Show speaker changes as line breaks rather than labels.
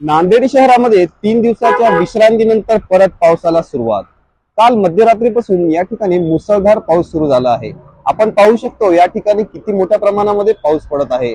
नांदेड शहरामध्ये तीन दिवसाच्या विश्रांतीनंतर परत पावसाला सुरुवात. काल मध्यरात्रीपासून या ठिकाणी मुसळधार पाऊस सुरू झाला आहे. आपण पाहू शकतो या ठिकाणी किती मोठ्या प्रमाणामध्ये पाऊस पडत आहे.